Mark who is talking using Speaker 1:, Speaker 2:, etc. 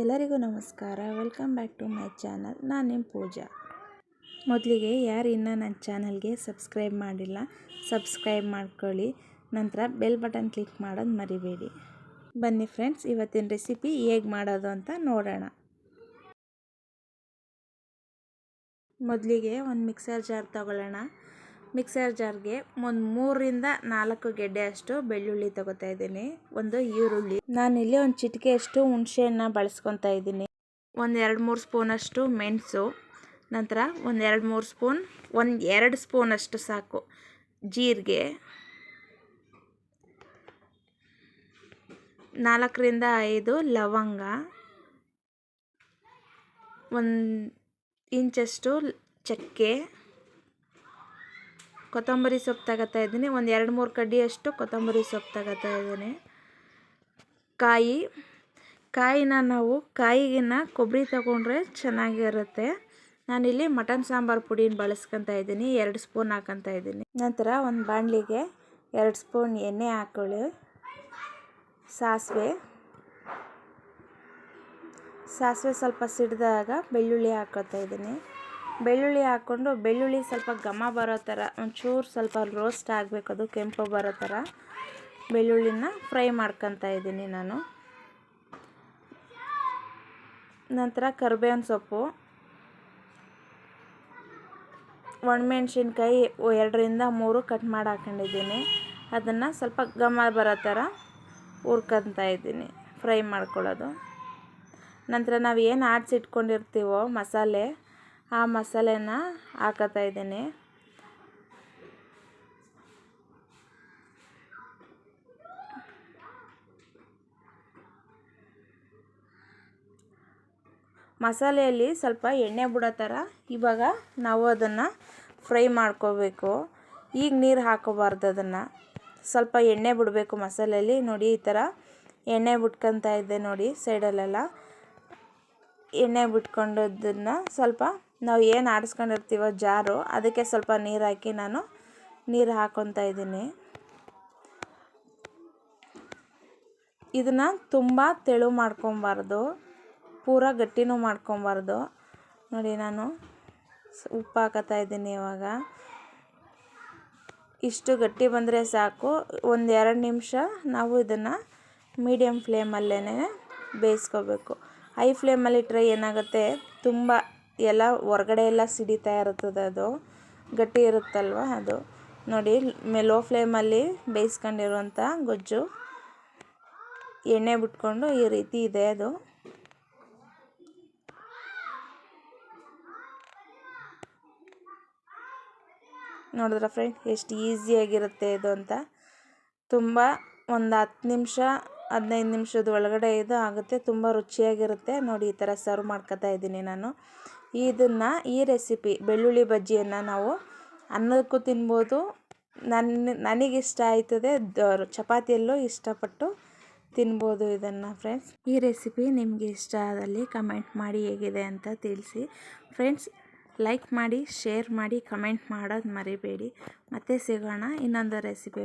Speaker 1: ಎಲ್ಲರಿಗೂ ನಮಸ್ಕಾರ. Welcome back to my channel. ನಾನು ನಿಮ್ಮ ಪೂಜಾ. ಮೊದಲಿಗೆ ಯಾರು ಇನ್ನೂ ನನ್ನ ಚಾನಲ್ಗೆ ಸಬ್ಸ್ಕ್ರೈಬ್ ಮಾಡಿಲ್ಲ, ಸಬ್ಸ್ಕ್ರೈಬ್ ಮಾಡ್ಕೊಳ್ಳಿ. ನಂತರ ಬೆಲ್ ಬಟನ್ ಕ್ಲಿಕ್ ಮಾಡೋದು ಮರಿಬೇಡಿ. ಬನ್ನಿ ಫ್ರೆಂಡ್ಸ್, ಇವತ್ತಿನ ರೆಸಿಪಿ ಹೇಗೆ ಮಾಡೋದು ಅಂತ ನೋಡೋಣ. ಮೊದಲಿಗೆ ಒಂದು ಮಿಕ್ಸರ್ ಜಾರ್ ತಗೊಳ್ಳೋಣ. ಮಿಕ್ಸರ್ ಜಾರ್ಗೆ ಒಂದು ಮೂರರಿಂದ ನಾಲ್ಕು ಗೆಡ್ಡೆ ಅಷ್ಟು ಬೆಳ್ಳುಳ್ಳಿ ತಗೋತಾ ಇದ್ದೀನಿ. ಒಂದು ಈರುಳ್ಳಿ. ನಾನಿಲ್ಲಿ ಒಂದು ಚಿಟಿಕೆಯಷ್ಟು ಹುಣಸೆಹಣ್ಣ ಬಳಸ್ಕೊತಾ ಇದ್ದೀನಿ. ಒಂದು ಎರಡು ಮೂರು ಸ್ಪೂನಷ್ಟು ಮೆಣಸು. ನಂತರ ಒಂದು ಎರಡು ಮೂರು ಸ್ಪೂನ್, ಒಂದು ಎರಡು ಸ್ಪೂನಷ್ಟು ಸಾಕು ಜೀರಿಗೆ. ನಾಲ್ಕರಿಂದ ಐದು ಲವಂಗ. ಒಂದು ಇಂಚಷ್ಟು ಚಕ್ಕೆ. ಕೊತ್ತಂಬರಿ ಸೊಪ್ಪು ತಗೋತಾ ಇದ್ದೀನಿ. ಒಂದು ಎರಡು ಮೂರು ಕಡ್ಡಿಯಷ್ಟು ಕೊತ್ತಂಬರಿ ಸೊಪ್ಪು ತಗೋತಾ ಇದ್ದೀನಿ. ಕಾಯಿ, ಕಾಯಿನ ನಾವು ಕಾಯಿಗಿನ ಕೊಬ್ಬರಿ ತಗೊಂಡ್ರೆ ಚೆನ್ನಾಗಿರುತ್ತೆ. ನಾನಿಲ್ಲಿ ಮಟನ್ ಸಾಂಬಾರು ಪುಡಿನ ಬಳಸ್ಕೊತಾ ಇದ್ದೀನಿ. ಎರಡು ಸ್ಪೂನ್ ಹಾಕೊತಾ ಇದ್ದೀನಿ. ನಂತರ ಒಂದು ಬಾಣಲಿಗೆ ಎರಡು ಸ್ಪೂನ್ ಎಣ್ಣೆ ಹಾಕೊಳ್ಳಿ. ಸಾಸಿವೆ. ಸಾಸಿವೆ ಸ್ವಲ್ಪ ಸಿಡಿದಾಗ ಬೆಳ್ಳುಳ್ಳಿ ಹಾಕೋತಾ ಇದ್ದೀನಿ. ಬೆಳ್ಳುಳ್ಳಿ ಹಾಕ್ಕೊಂಡು, ಬೆಳ್ಳುಳ್ಳಿ ಸ್ವಲ್ಪ ಘಮ ಬರೋ ಥರ, ಒಂಚೂರು ಸ್ವಲ್ಪ ರೋಸ್ಟ್ ಆಗಬೇಕು, ಅದು ಕೆಂಪು ಬರೋ ಥರ ಬೆಳ್ಳುಳ್ಳಿನ ಫ್ರೈ ಮಾಡ್ಕೊತಾ ಇದ್ದೀನಿ ನಾನು. ನಂತರ ಕರಿಬೇವಿನ ಸೊಪ್ಪು. ಒಣಮೆಣ್ಸಿನ್ಕಾಯಿ ಎರಡರಿಂದ ಮೂರು ಕಟ್ ಮಾಡಿ ಹಾಕೊಂಡಿದ್ದೀನಿ. ಅದನ್ನು ಸ್ವಲ್ಪ ಘಮ ಬರೋ ಥರ ಹುರ್ಕೊತಾ ಇದ್ದೀನಿ ಫ್ರೈ ಮಾಡ್ಕೊಳ್ಳೋದು. ನಂತರ ನಾವು ಏನು ಆಡ್ಸಿಟ್ಕೊಂಡಿರ್ತೀವೋ ಮಸಾಲೆ ಆ ಮಸಾಲೆನ ಹಾಕತಾ ಇದ್ದೀನಿ. ಮಸಾಲೆಯಲ್ಲಿ ಸ್ವಲ್ಪ ಎಣ್ಣೆ ಬಿಡೋ ಥರ ಇವಾಗ ನಾವು ಅದನ್ನು ಫ್ರೈ ಮಾಡ್ಕೋಬೇಕು. ಈಗ ನೀರು ಹಾಕೋಬಾರ್ದು ಅದನ್ನು. ಸ್ವಲ್ಪ ಎಣ್ಣೆ ಬಿಡಬೇಕು ಮಸಾಲೆಯಲ್ಲಿ ನೋಡಿ ಈ ಥರ ಎಣ್ಣೆ ಬಿಟ್ಕೊತಾ ಇದ್ದೆ ನೋಡಿ ಸೈಡಲ್ಲೆಲ್ಲ. ಎಣ್ಣೆ ಬಿಟ್ಕೊಂಡದನ್ನು ಸ್ವಲ್ಪ ನಾವು ಏನು ಆಡಿಸ್ಕೊಂಡಿರ್ತೀವೋ ಜಾರು, ಅದಕ್ಕೆ ಸ್ವಲ್ಪ ನೀರು ಹಾಕಿ ನಾನು ನೀರು ಹಾಕ್ಕೊತಾ ಇದ್ದೀನಿ. ಇದನ್ನು ತುಂಬ ತೆಳು ಮಾಡ್ಕೊಬಾರ್ದು, ಪೂರ ಗಟ್ಟಿನೂ ಮಾಡ್ಕೊಬಾರ್ದು. ನೋಡಿ ನಾನು ಉಪ್ಪು ಹಾಕತಾ ಇದ್ದೀನಿ ಇವಾಗ. ಇಷ್ಟು ಗಟ್ಟಿ ಬಂದರೆ ಸಾಕು. ಒಂದು ಎರಡು ನಿಮಿಷ ನಾವು ಇದನ್ನು ಮೀಡಿಯಮ್ ಫ್ಲೇಮಲ್ಲೇ ಬೇಯಿಸ್ಕೋಬೇಕು. ಹೈ ಫ್ಲೇಮಲ್ಲಿ ಇಟ್ಟರೆ ಏನಾಗುತ್ತೆ? ತುಂಬ ಎಲ್ಲ ಹೊರ್ಗಡೆ ಎಲ್ಲ ಸಿಡಿತಾ ಇರ್ತದೆ ಅದು. ಗಟ್ಟಿ ಇರುತ್ತಲ್ವ ಅದು? ನೋಡಿ ಲೋ ಫ್ಲೇಮಲ್ಲಿ ಬೇಯಿಸ್ಕೊಂಡಿರುವಂಥ ಗೊಜ್ಜು. ಎಣ್ಣೆ ಬಿಟ್ಕೊಂಡು ಈ ರೀತಿ ಇದೆ ಅದು. ನೋಡಿದ್ರ ಫ್ರೆಂಡ್ ಎಷ್ಟು ಈಸಿಯಾಗಿರುತ್ತೆ ಇದು ಅಂತ. ತುಂಬ ಒಂದು ಹತ್ತು ನಿಮಿಷ ಹದಿನೈದು ನಿಮಿಷದ ಒಳಗಡೆ ಇದು ಆಗುತ್ತೆ. ತುಂಬ ರುಚಿಯಾಗಿರುತ್ತೆ. ನೋಡಿ, ಈ ಥರ ಸರ್ವ್ ಮಾಡ್ಕೊತಾ ಇದ್ದೀನಿ ನಾನು. ಇದನ್ನು ಈ ರೆಸಿಪಿ ಬೆಳ್ಳುಳ್ಳಿ ಬಜ್ಜಿಯನ್ನು ನಾವು ಅನ್ನಕ್ಕೂ ತಿನ್ಬೋದು. ನನ್ನ ನನಗಿಷ್ಟ ಆಯ್ತದೆ. ಚಪಾತಿಯಲ್ಲೂ ಇಷ್ಟಪಟ್ಟು ತಿನ್ಬೋದು ಇದನ್ನು ಫ್ರೆಂಡ್ಸ್. ಈ ರೆಸಿಪಿ ನಿಮಗೆ ಇಷ್ಟ ಆದಲ್ಲಿ ಕಮೆಂಟ್ ಮಾಡಿ ಹೇಗಿದೆ ಅಂತ ತಿಳಿಸಿ. ಫ್ರೆಂಡ್ಸ್, ಲೈಕ್ ಮಾಡಿ, ಶೇರ್ ಮಾಡಿ, ಕಮೆಂಟ್ ಮಾಡೋದು ಮರಿಬೇಡಿ. ಮತ್ತೆ ಸಿಗೋಣ ಇನ್ನೊಂದು recipe